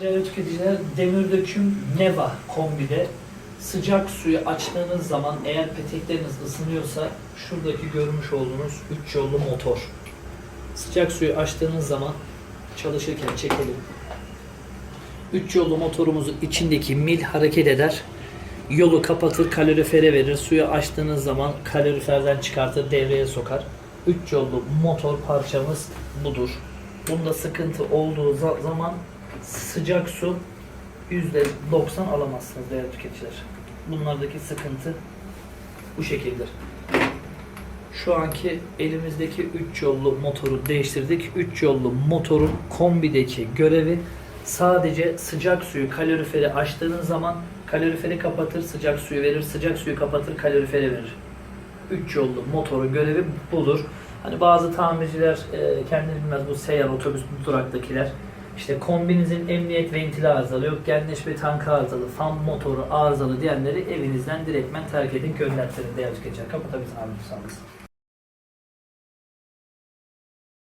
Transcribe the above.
Değerli tüketiciler, demir döküm Neva kombide sıcak suyu açtığınız zaman eğer petekleriniz ısınıyorsa şuradaki görmüş olduğunuz 3 yollu motor. Sıcak suyu açtığınız zaman çalışırken çekelim. 3 yollu motorumuzun içindeki mil hareket eder. Yolu kapatır, kalorifere verir. Suyu açtığınız zaman kaloriferden çıkartır, devreye sokar. 3 yollu motor parçamız budur. Bunda sıkıntı olduğu za- zaman sıcak su %90 alamazsınız değerli tüketiciler. Bunlardaki sıkıntı bu şekildir. Şu anki elimizdeki 3 yollu motoru değiştirdik. 3 yollu motorun kombideki görevi sadece sıcak suyu kaloriferi açtığınız zaman kaloriferi kapatır, sıcak suyu verir, sıcak suyu kapatır, kaloriferi verir. 3 yollu motorun görevi budur. Hani bazı tamirciler e, kendini bilmez bu seyyar otobüs duraktakiler işte kombinizin emniyet ventili arızalı, yok genleşme tankı arızalı, fan motoru arızalı diyenleri evinizden direktmen terk edin, göndertirin değerli tüketiciler. Kapatabilirsin abi olasın.